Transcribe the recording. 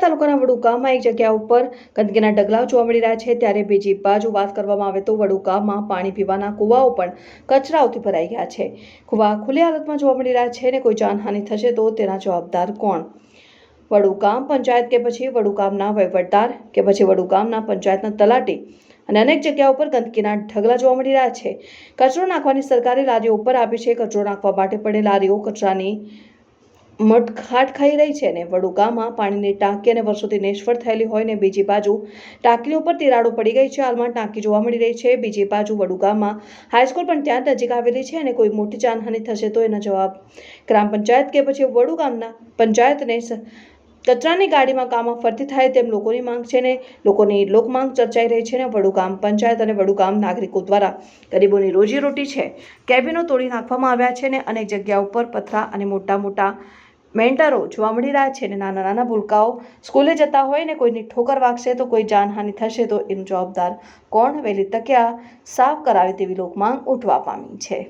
તાલુકાના વડુકામાં એક જગ્યા ઉપર ગંદકીના ઢગલાઓ જોવા મળી રહ્યા છે. ત્યારે બીજી બાજુ વાત કરવામાં આવે તો વડુકામાં પાણી પીવાના કૂવાઓ પણ કચરાઓથી ભરાઈ ગયા છે. કૂવા ખુલ્લી હાલતમાં જોવા મળી રહ્યા છે અને કોઈ જાનહાનિ થશે તો તેના જવાબદાર કોણ? વડુકામ પંચાયત કે પછી વડુકામના વહીવટદાર કે પછી વડુ ગામના પંચાયતના તલાટી અને અનેક જગ્યાઓ પર ગંદકીના ઢગલા જોવા મળી રહ્યા છે. કચરો નાખવાની સરકારી લારીઓ ઉપર આપી છે. કચરો નાખવા માટે પડે લારીઓ કચરાની મટખાટ ખાઈ રહી છે ને વડુગામાં પાણીની ટાંકી અને વર્ષોથી નિષ્ફળ થયેલી હોય ને બીજી બાજુ ટાંકી ઉપર તિરાડો પડી ગઈ છે. હાલમાં ટાંકી જોવા મળી રહી છે. બીજી બાજુ વડુગામાં હાઈસ્કૂલ પણ ત્યાં નજીક આવેલી છે અને કોઈ મોટી જાનહાનિ થશે તો એનો જવાબ ગ્રામ પંચાયત કે પછી વડુ ગામના પંચાયતને કચરાની ગાડીમાં કામમાં ફરતી થાય તેમ લોકોની માંગ છે ને લોકોની લોકમાંગ ચર્ચાઈ રહી છે ને વડુગામ પંચાયત અને વડુગામ નાગરિકો દ્વારા ગરીબોની રોજીરોટી છે. કેબિનો તોડી નાખવામાં આવ્યા છે ને અનેક જગ્યા ઉપર પથરા અને મોટા મોટા મેન્ટરો જોવા મળી રહ્યા છે ને નાના નાના ભૂલકાઓ. સ્કૂલે જતા હોય ને કોઈની ઠોકર વાગશે તો કોઈ જાનહાનિ થશે તો એનું જવાબદાર કોણ? વહેલી તકે સાફ કરાવે તેવી લોકમાંગ ઉઠવા પામી છે.